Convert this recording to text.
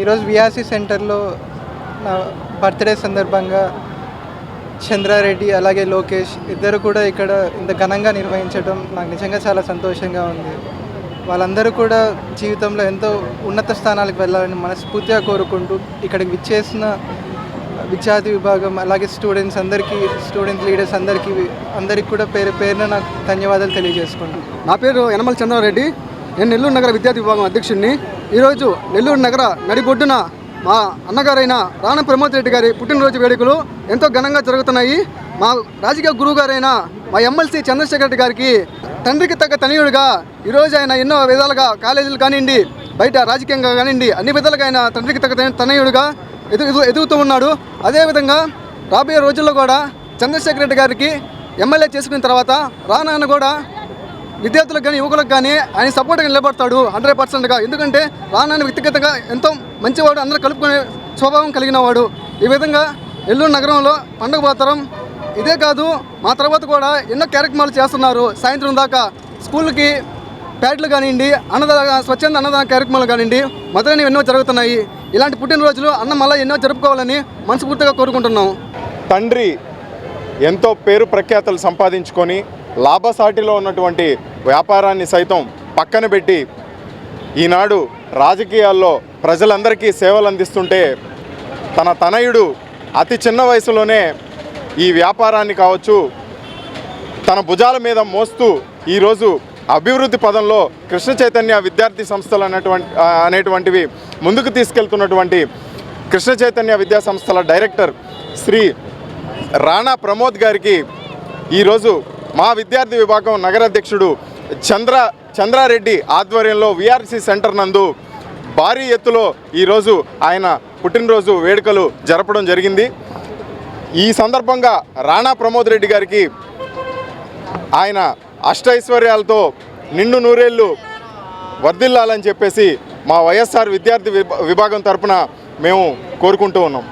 ఈరోజు విఆర్సీ సెంటర్లో నా బర్త్డే సందర్భంగా చంద్రారెడ్డి అలాగే లోకేష్ ఇద్దరు కూడా ఇక్కడ ఇంత ఘనంగా నిర్వహించడం నాకు నిజంగా చాలా సంతోషంగా ఉంది. వాళ్ళందరూ కూడా జీవితంలో ఎంతో ఉన్నత స్థానాలకు వెళ్ళాలని మనస్ఫూర్తిగా కోరుకుంటూ ఇక్కడికి విచ్చేసిన విద్యార్థి విభాగం అలాగే స్టూడెంట్స్ అందరికీ స్టూడెంట్ లీడర్స్ అందరికీ అందరికీ కూడా పేరు పేరున నాకు ధన్యవాదాలు తెలియజేసుకుంటాను నా పేరు యనమల చంద్రారెడ్డి. నేను నెల్లూరు నగర విద్యార్థి విభాగం అధ్యక్షుడిని ఈరోజు నెల్లూరు నగర నడిబొడ్డున మా అన్నగారైన రాణ ప్రమోద్ రెడ్డి గారి పుట్టినరోజు వేడుకలు ఎంతో ఘనంగా జరుగుతున్నాయి. మా రాజకీయ గురువు గారైన మా ఎమ్మెల్సీ చంద్రశేఖర్ రెడ్డి గారికి తండ్రికి తగ్గ తనయుడిగా ఈరోజు ఆయన ఎన్నో విధాలుగా కాలేజీలు కానివ్వండి బయట రాజకీయంగా కానివ్వండి అన్ని విధాలుగా ఆయన తండ్రికి తగ్గ తన- తనయుడిగా ఎదుగు ఎదుగుతూ ఉన్నాడు. అదేవిధంగా రాబోయే రోజుల్లో కూడా చంద్రశేఖర్ రెడ్డి గారికి ఎమ్మెల్యే చేసుకున్న తర్వాత రానాన్న కూడా విద్యార్థులకు కానీ యువకులకు కానీ ఆయన సపోర్ట్గా నిలబడతాడు హండ్రెడ్ పర్సెంట్గా. ఎందుకంటే రానాన్ని వ్యక్తిగతంగా ఎంతో మంచివాడు అందరూ కలుపుకునే స్వభావం కలిగిన వాడు. ఈ విధంగా ఎల్లూరు నగరంలో పండుగ వాతావరణం ఇదే కాదు మా తర్వాత కూడా ఎన్నో కార్యక్రమాలు చేస్తున్నారు. సాయంత్రం దాకా స్కూల్కి ప్యాడ్లు కానివ్వండి అన్నదాన స్వచ్ఛంద అన్నదాన కార్యక్రమాలు కానివ్వండి మొదలైనవి ఎన్నో జరుగుతున్నాయి. ఇలాంటి పుట్టినరోజులు అన్న మళ్ళీ ఎన్నో జరుపుకోవాలని మనస్ఫూర్తిగా కోరుకుంటున్నాం. తండ్రి ఎంతో పేరు ప్రఖ్యాతలు సంపాదించుకొని లాభసాటిలో ఉన్నటువంటి వ్యాపారాన్ని సైతం పక్కన పెట్టి ఈనాడు రాజకీయాల్లో ప్రజలందరికీ సేవలు అందిస్తుంటే తన తనయుడు అతి చిన్న వయసులోనే ఈ వ్యాపారాన్ని కావచ్చు తన భుజాల మీద మోస్తూ ఈరోజు అభివృద్ధి పదంలో కృష్ణ చైతన్య విద్యార్థి సంస్థలు అనేటువంటి అనేటువంటివి ముందుకు తీసుకెళ్తున్నటువంటి కృష్ణ చైతన్య విద్యా సంస్థల డైరెక్టర్ శ్రీ రాణా ప్రమోద్ గారికి ఈరోజు మా విద్యార్థి విభాగం నగరాధ్యక్షుడు చంద్ర చంద్రారెడ్డి ఆధ్వర్యంలో విఆర్సి సెంటర్ నందు భారీ ఎత్తులో ఈరోజు ఆయన పుట్టినరోజు వేడుకలు జరపడం జరిగింది. ఈ సందర్భంగా రాణా ప్రమోద్ రెడ్డి గారికి ఆయన అష్టైశ్వర్యాలతో నిండు నూరేళ్ళు వర్ధిల్లాలని చెప్పేసి మా వైఎస్ఆర్ విద్యార్థి విభా- విభాగం తరపున మేము కోరుకుంటూ ఉన్నాం.